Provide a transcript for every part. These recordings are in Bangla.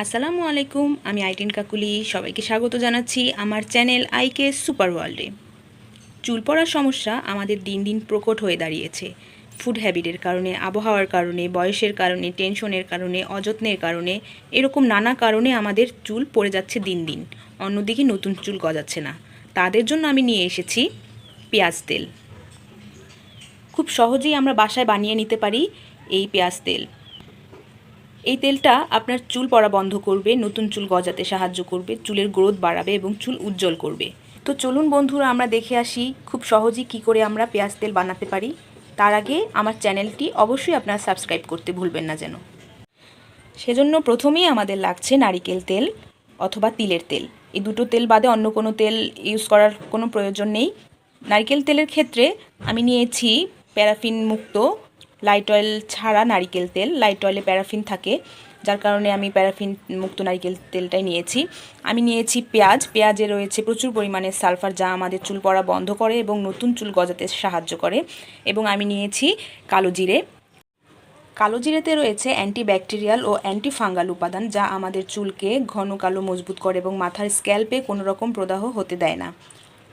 আসসালামু আলাইকুম, আমি আইটিন কাকুলি, সবাইকে স্বাগত জানাচ্ছি আমার চ্যানেল আইকে সুপার ওয়ার্ল্ডে। চুল পড়ার সমস্যা আমাদের দিন দিন প্রকট হয়ে দাঁড়িয়েছে। ফুড হ্যাবিটের কারণে, আবহাওয়ার কারণে, বয়সের কারণে, টেনশনের কারণে, অযত্নের কারণে, এরকম নানা কারণে আমাদের চুল পড়ে যাচ্ছে দিন দিন। অন্যদিকে নতুন চুল গজাচ্ছে না। তাদের জন্য আমি নিয়ে এসেছি পেঁয়াজ তেল। খুব সহজেই আমরা বাসায় বানিয়ে নিতে পারি এই পেঁয়াজ তেল। এই তেলটা আপনার চুল পড়া বন্ধ করবে, নতুন চুল গজাতে সাহায্য করবে, চুলের গ্রোথ বাড়াবে এবং চুল উজ্জ্বল করবে। তো চলুন বন্ধুরা, আমরা দেখে আসি খুব সহজেই কি করে আমরা পেঁয়াজ তেল বানাতে পারি। তার আগে আমার চ্যানেলটি অবশ্যই আপনারা সাবস্ক্রাইব করতে ভুলবেন না যেন। সেজন্য প্রথমেই আমাদের লাগছে নারিকেল তেল অথবা তিলের তেল। এই দুটো তেল বাদে অন্য কোনো তেল ইউজ করার কোনো প্রয়োজন নেই। নারকেল তেলের ক্ষেত্রে আমি নিয়েছি প্যারাফিন মুক্ত লাইট অয়েল ছাড়া নারিকেল তেল। লাইট অয়েলে প্যারাফিন থাকে, যার কারণে আমি প্যারাফিন মুক্ত নারিকেল তেলটাই নিয়েছি। আমি নিয়েছি পেঁয়াজ। পেঁয়াজে রয়েছে প্রচুর পরিমাণে সালফার যা আমাদের চুল পড়া বন্ধ করে এবং নতুন চুল গজাতে সাহায্য করে। এবং আমি নিয়েছি কালো জিরে। কালো জিরেতে রয়েছে অ্যান্টিব্যাকটেরিয়াল ও অ্যান্টিফাঙ্গাল উপাদান যা আমাদের চুলকে ঘন কালো মজবুত করে এবং মাথার স্ক্যাল্পে কোনো রকম প্রদাহ হতে দেয় না।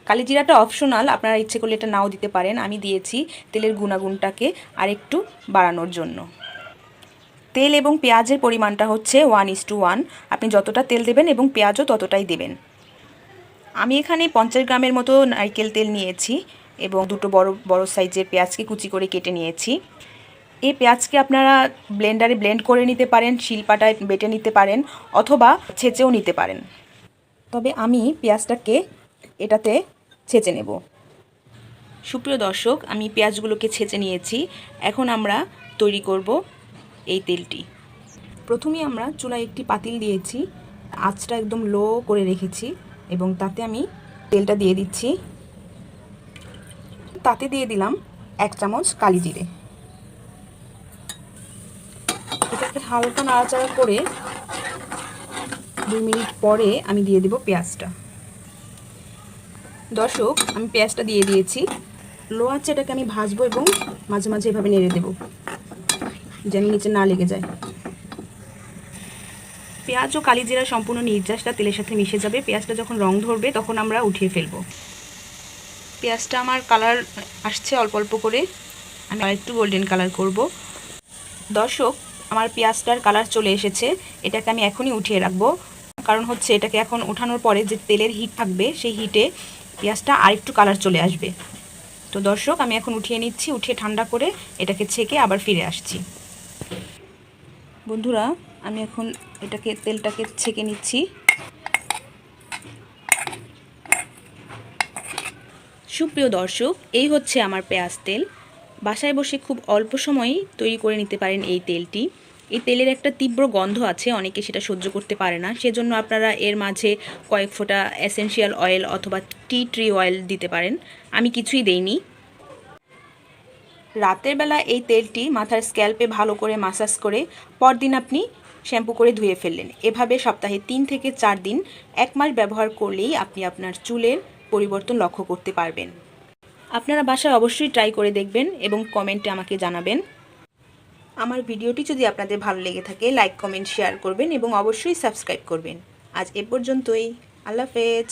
কালি জিরাটা অপশনাল আপনারা ইচ্ছে করলে এটা নাও দিতে পারেন। আমি দিয়েছি তেলের গুণাগুণটাকে আরেকটু বাড়ানোর জন্য। তেল এবং পেঁয়াজের পরিমাণটা হচ্ছে ওয়ান ইস টু ওয়ান আপনি যতটা তেল দেবেন এবং পেঁয়াজও ততটাই দেবেন। আমি এখানে পঞ্চাশ গ্রামের মতো নারকেল তেল নিয়েছি এবং দুটো বড় বড় সাইজের পেঁয়াজকে কুচি করে কেটে নিয়েছি। এই পেঁয়াজকে আপনারা ব্লেন্ডারে ব্লেন্ড করে নিতে পারেন, শিলপাটায় বেটে নিতে পারেন অথবা ছেঁচেও নিতে পারেন। তবে আমি পেঁয়াজটাকে এটাতে ছেঁচে নেব। সুপ্রিয় দর্শক, আমি পেঁয়াজগুলোকে ছেঁচে নিয়েছি। এখন আমরা তৈরি করব এই তেলটি। প্রথমে আমরা চুলায় একটি পাতিল দিয়েছি। আঁচটা একদম লো করে রেখেছি এবং তাতে আমি তেলটা দিয়ে দিচ্ছি। তাতে দিয়ে দিলাম এক চামচ কালি জিরে। এটাকে হালকা নাড়াচাড়া করে দুই মিনিট পরে আমি দিয়ে দেব পেঁয়াজটা। দর্শক, আমি পেঁয়াজটা দিয়ে দিয়েছি। লো আছে এটাকে আমি ভাজবো এবং মাঝে মাঝে এভাবে নেড়ে দেবো। যেন নিচে না লেগে যায়। পেঁয়াজ ও কালি জিরা সম্পূর্ণ নির্যাসটা তেলের সাথে মিশে যাবে। পেঁয়াজটা যখন রং ধরবে, তখন আমরা উঠিয়ে ফেলব। পেঁয়াজটা আমার কালার আসছে অল্প অল্প করে। আমি আরেকটু গোল্ডেন কালার করব। দর্শক, আমার পেঁয়াজটার কালার চলে এসেছে। এটাকে আমি এখনই উঠিয়ে রাখব। কারণ হচ্ছে, এটাকে এখন ওঠানোর পরে যে তেলের হিট থাকবে, সেই হিটে পেঁয়াজটা আরেকটু কালার চলে আসবে। তো দর্শক, আমি এখন উঠিয়ে নিচ্ছি, উঠিয়ে ঠান্ডা করে এটাকে ছেঁকে আবার ফিরে আসছি। বন্ধুরা, আমি এখন এটাকে, তেলটাকে ছেঁকে নিচ্ছি। সুপ্রিয় দর্শক, এই হচ্ছে আমার পেঁয়াজ তেল। বাসায় বসে খুব অল্প সময়েই তৈরি করে নিতে পারেন এই তেলটি। এই তেলের একটা তীব্র গন্ধ আছে, অনেকে সেটা সহ্য করতে পারে না। সেজন্য আপনারা এর মাঝে কয়েক ফোঁটা এসেনশিয়াল অয়েল অথবা টি ট্রি অয়েল দিতে পারেন। আমি কিছুই দেইনি। রাতের বেলা এই তেলটি মাথার স্ক্যাল্পে ভালো করে মাসাজ করে পরদিন আপনি শ্যাম্পু করে ধুয়ে ফেললেন। এভাবে সপ্তাহে তিন থেকে চার দিন এক মাস ব্যবহার করলেই আপনি আপনার চুলের পরিবর্তন লক্ষ্য করতে পারবেন। আপনারা বাসায় অবশ্যই ট্রাই করে দেখবেন এবং কমেন্টে আমাকে জানাবেন। আমার ভিডিওটি যদি আপনাদের ভালো লেগে থাকে লাইক কমেন্ট শেয়ার করবেন এবং অবশ্যই সাবস্ক্রাইব করবেন। আজ এ পর্যন্তই। আল্লাহ হাফেজ।